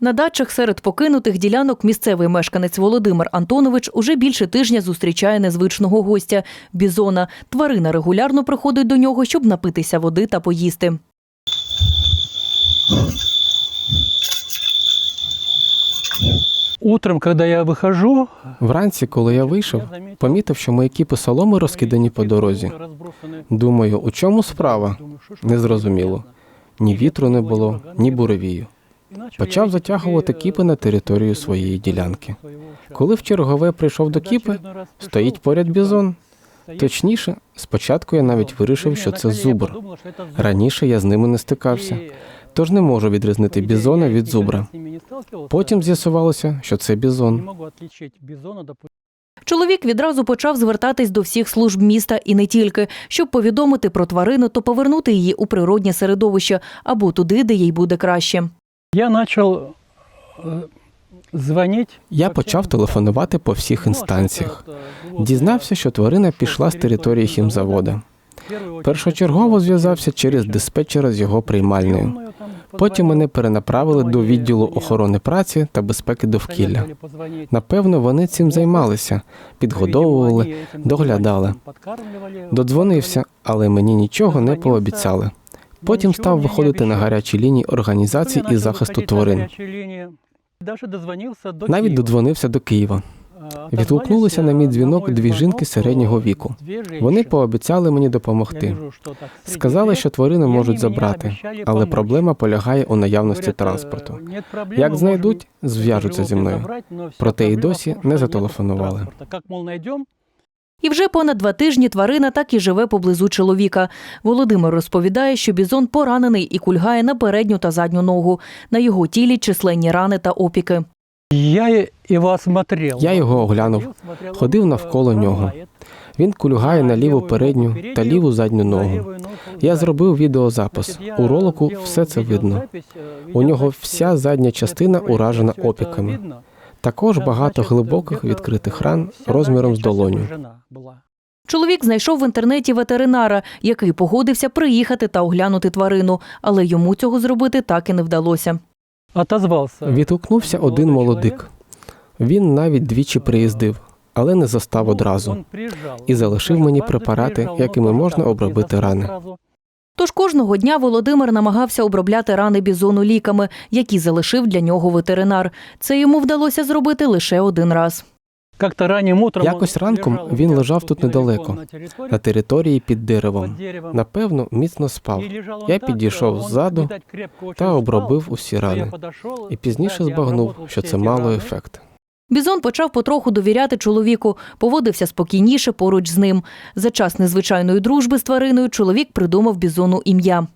На дачах серед покинутих ділянок місцевий мешканець Володимир Антонович уже більше тижня зустрічає незвичного гостя – бізона. Тварина регулярно приходить до нього, щоб напитися води та поїсти. Утром, когда я выхожу, Вранці, коли я вийшов, помітив, що мої кіпи соломи розкидані по дорозі. Думаю, у чому справа? Незрозуміло. Ні вітру не було, ні буревію. Почав затягувати кіпи на територію своєї ділянки. Коли в чергове прийшов до кіпи, стоїть поряд бізон. Точніше, спочатку я навіть вирішив, що це зубр. Раніше я з ними не стикався, тож не можу відрізнити бізона від зубра. Потім з'ясувалося, що це бізон. Чоловік відразу почав звертатись до всіх служб міста і не тільки, щоб повідомити про тварину та повернути її у природнє середовище або туди, де їй буде краще. Я э. Я почав телефонувати по всіх інстанціях. Дізнався, що тварина пішла з території хімзавода. Першочергово зв'язався через диспетчера з його приймальною. Потім мене перенаправили до відділу охорони праці та безпеки довкілля. Напевно, вони цим займалися, підгодовували, доглядали. Додзвонився, але мені нічого не пообіцяли. Потім став виходити на гарячі лінії організацій із захисту тварин. Навіть додзвонився до Києва. Відгукнулися на мій дзвінок дві жінки середнього віку. Вони пообіцяли мені допомогти. Сказали, що тварини можуть забрати, але проблема полягає у наявності транспорту. Як знайдуть, зв'яжуться зі мною. Проте й досі не зателефонували. І вже понад два тижні тварина так і живе поблизу чоловіка. Володимир розповідає, що бізон поранений і кульгає на передню та задню ногу. На його тілі численні рани та опіки. Я его. Я його оглянув, ходив навколо нього. Він кульгає на ліву передню та ліву задню ногу. Я зробив відеозапис. У ролику все це видно. У нього вся задня частина уражена опіками. Також багато глибоких відкритих ран розміром з долоню. Чоловік знайшов в інтернеті ветеринара, який погодився приїхати та оглянути тварину, але йому цього зробити так і не вдалося. Отозвался. Відгукнувся один молодик. Він навіть двічі приїздив, але не застав одразу. І залишив мені препарати, якими можна обробити рани. Тож кожного дня Володимир намагався обробляти рани бізону ліками, які залишив для нього ветеринар. Це йому вдалося зробити лише один раз. Якось ранком він лежав тут недалеко, на території під деревом. Напевно, міцно спав. Я підійшов ззаду та обробив усі рани. І пізніше збагнув, що це мало ефект. Бізон почав потроху довіряти чоловіку, поводився спокійніше поруч з ним. За час незвичайної дружби з твариною чоловік придумав бізону ім'я.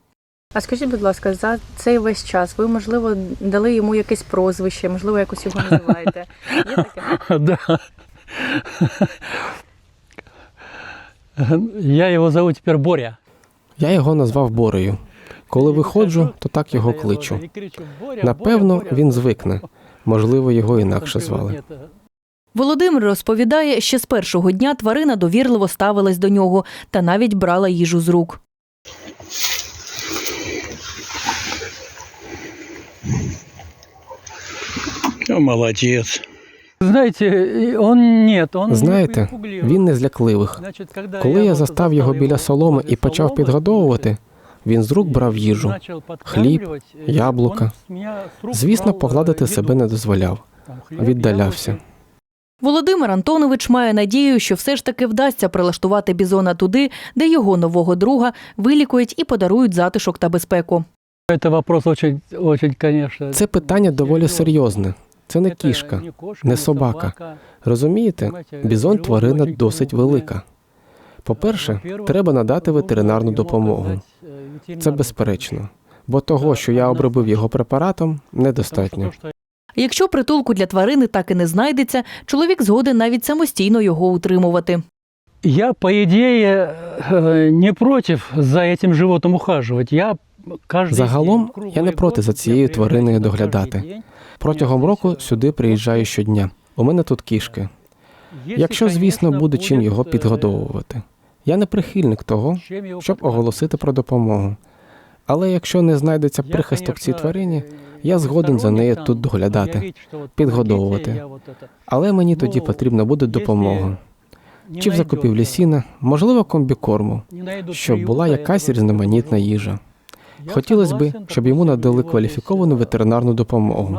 А скажіть, будь ласка, за цей весь час ви, можливо, дали йому якесь прозвище, можливо, якось його називаєте. Є таке? Я его зову теперь Боря. Я його назвав Борею. Коли виходжу, то так його кличу. Напевно, він звикне. Можливо, його інакше звали. Володимир розповідає, ще з першого дня тварина довірливо ставилась до нього та навіть брала їжу з рук. Молодец. Знаєте, он нет, он він не з лякливих. Коли я застав його біля соломи і почав підгодовувати, він з рук брав їжу. хліб, яблука. Звісно, погладити себе не дозволяв, віддалявся. Володимир Антонович має надію, що все ж таки вдасться прилаштувати бізона туди, де його нового друга вилікують і подарують затишок та безпеку. Це вопрос очень, очень, конечно. Це питання доволі серйозне. Це не кішка. не собака. Розумієте, бізон тварина досить велика. По-перше, треба надати ветеринарну допомогу. Це безперечно. Бо того, що я обробив його препаратом, недостатньо. Якщо притулку для тварини так і не знайдеться, чоловік згоден навіть самостійно його утримувати. Я, по идее, э, не против за этим животным ухаживать. Я каждый Загалом, день, я не круглый проти год, за цією я твариною приезжаю сюда доглядати. каждый день. Протягом року сюди приїжджаю щодня. У мене тут кішки. Если, Якщо, звісно, конечно, буде чим його будет, э, підгодовувати. Я не прихильник того, щоб оголосити про допомогу. Але якщо не знайдеться прихисток цій тварині, Я згоден за нею тут доглядати, підгодовувати. Але мені тоді потрібна буде допомога. Чи в закупівлі сіна, можливо, комбікорму, щоб була якась різноманітна їжа. Хотілося б, щоб йому надали кваліфіковану ветеринарну допомогу,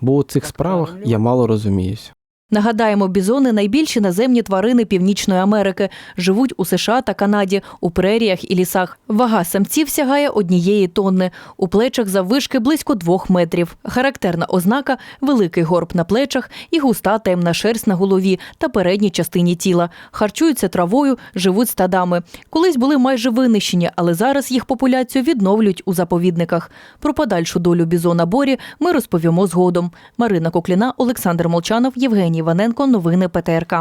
бо у цих справах я мало розуміюсь. Нагадаємо, бізони найбільші наземні тварини Північної Америки. Живуть у США та Канаді, у преріях і лісах. Вага самців сягає однієї тонни. У плечах заввишки близько двох метрів. Характерна ознака великий горб на плечах і густа темна шерсть на голові та передній частині тіла. Харчуються травою, живуть стадами. Колись були майже винищені, але зараз їх популяцію відновлюють у заповідниках. Про подальшу долю бізона Борі ми розповімо згодом. Марина Кокліна, Олександр Молчанов, Євгеній Іваненко. Новини ПТРК.